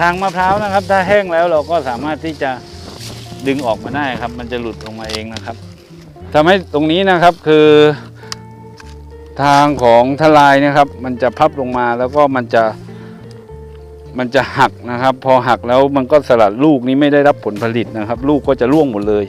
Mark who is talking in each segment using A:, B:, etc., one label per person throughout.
A: ทางมะพร้าวนะครับ ถ้าแห้งแล้วเราก็สามารถที่จะดึงออกมาได้ครับ มันจะหลุดออกมาเองนะครับทำให้ตรงนี้นะครับคือ ทางของทลายนะครับ มันจะพับลงมาแล้วก็มันจะมันจะหักนะครับ พอหักแล้วมันก็สลัดลูกนี้ไม่ได้รับผลผลิตนะครับ ลูกก็จะร่วงหมดเลย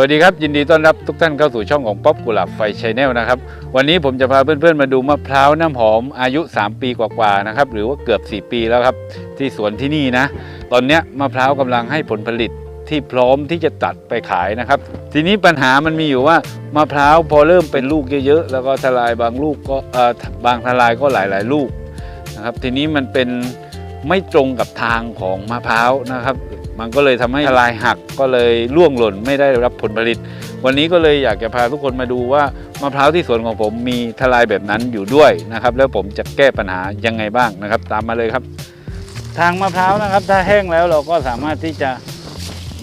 A: วัสดีครับ ยินดีต้อนรับทุกท่านเข้าสู่ช่องของป๊อปกุหลาบไฟชแนลนะครับ วันนี้ผมจะพาเพื่อนๆมาดูมะพร้าวน้ำหอมอายุ 3 ปีกว่าๆนะครับ หรือว่าเกือบ 4 ปีแล้วครับ ที่สวนที่นี่นะ ตอนนี้มะพร้าวกำลังให้ผลผลิตที่พร้อมที่จะตัดไปขายนะครับ ทีนี้ปัญหามันมีอยู่ว่ามะพร้าวพอเริ่มเป็นลูกเยอะๆแล้วก็ทลายบางลูกก็เอ่อบางทลายก็หลายๆ ลูกนะครับ ทีนี้มันเป็นไม่ตรงกับทางของมะพร้าวนะครับ มันก็เลยทำให้ทลายหักก็เลยร่วงหล่นไม่ได้รับผลผลิต วันนี้ก็เลยอยากจะพาทุกคนมาดูว่ามะพร้าวที่สวนของผมมีทลายแบบนั้นอยู่ด้วยนะครับ แล้วผมจะแก้ปัญหายังไงบ้างนะครับ ตามมาเลยครับ ทางมะพร้าวนะครับ ถ้าแห้งแล้วเราก็สามารถที่จะ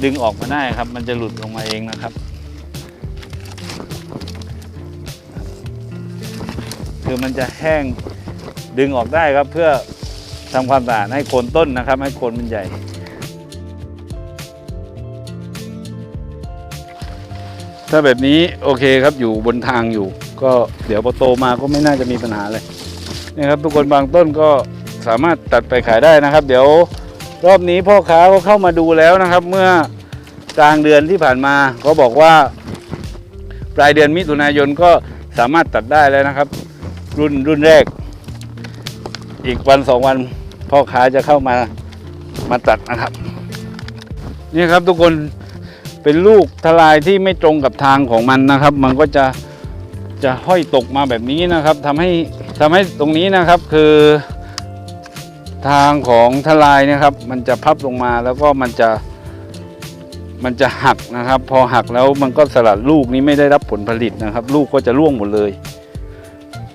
A: ดึงออกมาได้ครับ มันจะหลุดออกมาเองนะครับ คือมันจะแห้งดึงออกได้ครับเพื่อทำความสะอาดให้โคนต้นนะครับ ให้โคนมันใหญ่ ถ้าแบบนี้โอเคครับอยู่บนทางอยู่ ก็เดี๋ยวพอโตมาก็ไม่น่าจะมีปัญหาเลยนี่ครับ ทุกคนบางต้นก็สามารถตัดไปขายได้นะครับ เดี๋ยวรอบนี้พ่อค้าก็เข้ามาดูแล้วนะครับ เมื่อกลางเดือนที่ผ่านมาเขาบอกว่า ปลายเดือนมิถุนายนก็สามารถตัดได้แล้วนะครับ รุ่นรุ่นแรก อีกวันสองวันพ่อค้าจะเข้ามามาตัดนะครับ นี่ครับทุกคน เป็นลูกทลายที่ไม่ตรงกับทางของมันนะครับ มันก็จะจะห้อยตกมาแบบนี้นะครับทำให้ทำให้ตรงนี้นะครับคือ ทางของทลายนะครับ มันจะพับลงมาแล้วก็มันจะมันจะหักนะครับ พอหักแล้วมันก็สลัดลูกนี้ไม่ได้รับผลผลิตนะครับ ลูกก็จะร่วงหมดเลย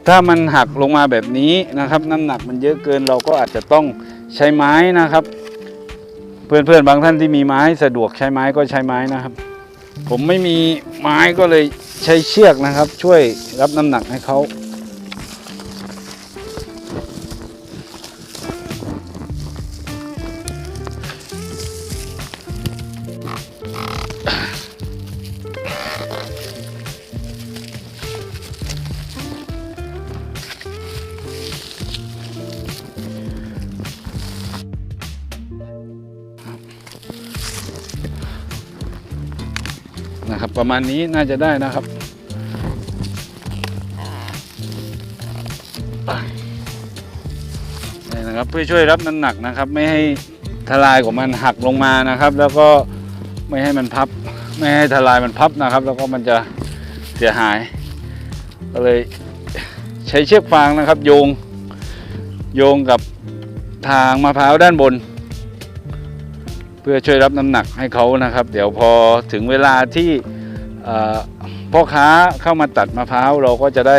A: ถ้ามันหักลงมาแบบนี้นะครับ น้ำหนักมันเยอะเกินเราก็อาจจะต้องใช้ไม้นะครับ เพื่อนๆบางท่านที่มีไม้สะดวกใช้ไม้ก็ใช้ไม้นะครับ ผมไม่มีไม้ก็เลยใช้เชือกนะครับ ช่วยรับน้ำหนักให้เขา นะครับ ประมาณนี้น่าจะได้นะครับ นี่นะครับเพื่อช่วยรับน้ำหนักนะครับ ไม่ให้ทลายของมันหักลงมานะครับ แล้วก็ไม่ให้มันพับ ไม่ให้ทลายมันพับนะครับ แล้วก็มันจะเสียหาย ก็เลยใช้เชือกฟางนะครับ โยงโยงกับทางมะพร้าวด้านบน พื่อช่วยรับน้ำหนักให้เขานะครับ เดี๋ยวพอถึงเวลาที่พ่อค้าเข้ามาตัดมะพร้าวเราก็จะได้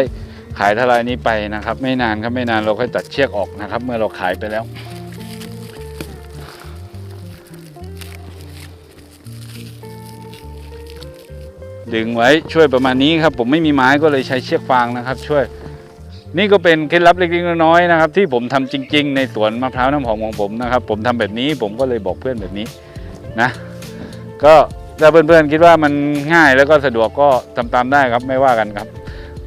A: ขายทลายนี้ไปนะครับ ไม่นานครับไม่นานเราก็ตัดเชือกออกนะครับ เมื่อเราขายไปแล้วดึงไว้ช่วยประมาณนี้ครับ ผมไม่มีไม้ก็เลยใช้เชือกฟางนะครับ ช่วย นี่ก็เป็นเคล็ดลับเล็กๆน้อยๆนะครับ ที่ผมทำจริง ๆ ในสวนมะพร้าวน้ำหอมของผมนะครับ ผมทำแบบนี้ผมก็เลยบอกเพื่อนแบบนี้นะก็ถ้าเพื่อนๆคิดว่ามันง่ายแล้วก็สะดวกก็ทำตามได้ครับไม่ว่ากันครับ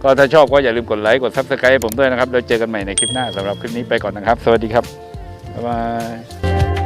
A: ก็ถ้าชอบก็อย่าลืมกดไลค์กดซับสไครต์ให้ผมด้วยนะครับแล้วเจอกันใหม่ในคลิปหน้าสำหรับคลิปนี้ไปก่อนนะครับ สวัสดีครับบ๊ายบาย